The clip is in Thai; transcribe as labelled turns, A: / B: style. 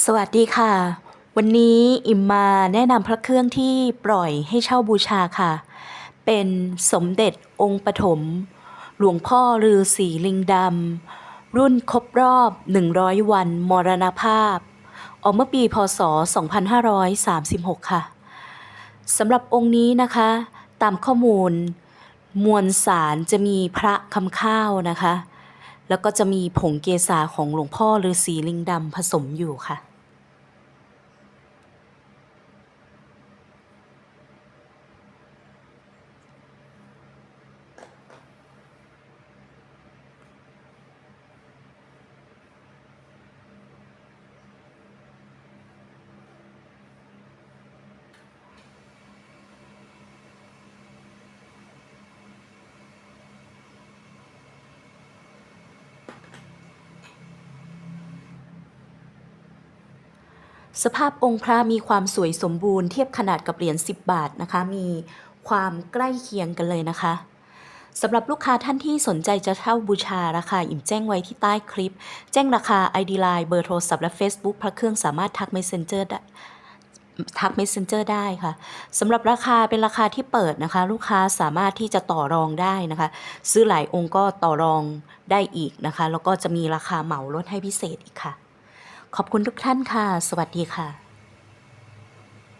A: สวัสดีค่ะ วันนี้อิมมาแนะนำพระเครื่องที่ปล่อยให้เช่าบูชาค่ะ เป็นสมเด็จองค์ปฐมหลวงพ่อฤาษีลิงดำรุ่นครบรอบ 100 วันมรณภาพ ออกเมื่อปีพศ 2536 ค่ะสำหรับองค์นี้นะคะ ตามข้อมูล มวลสารจะมีพระคำข้าวนะคะ แล้วก็จะมีผงเกษาของหลวงพ่อฤาษีลิงดำผสมอยู่ค่ะ สภาพองค์พระมีความสวยสมบูรณ์เทียบขนาดกับเหรียญ10 บาทนะคะ มีความใกล้เคียงกันเลยนะคะสำหรับลูกค้าท่านที่สนใจจะเช่าบูชาราคาอิ่มแจ้งไว้ที่ใต้คลิป แจ้งราคา ID Line เบอร์โทรศัพท์และ Facebook พระเครื่องสามารถทัก Messenger ได้ทัก Messenger ได้ค่ะสำหรับราคาเป็นราคาที่เปิดนะคะ ลูกค้าสามารถที่จะต่อรองได้นะคะ ซื้อหลายองค์ก็ต่อรองได้อีกนะคะ แล้วก็จะมีราคาเหมาลดให้พิเศษอีกค่ะ ขอบคุณทุกท่านค่ะ สวัสดีค่ะ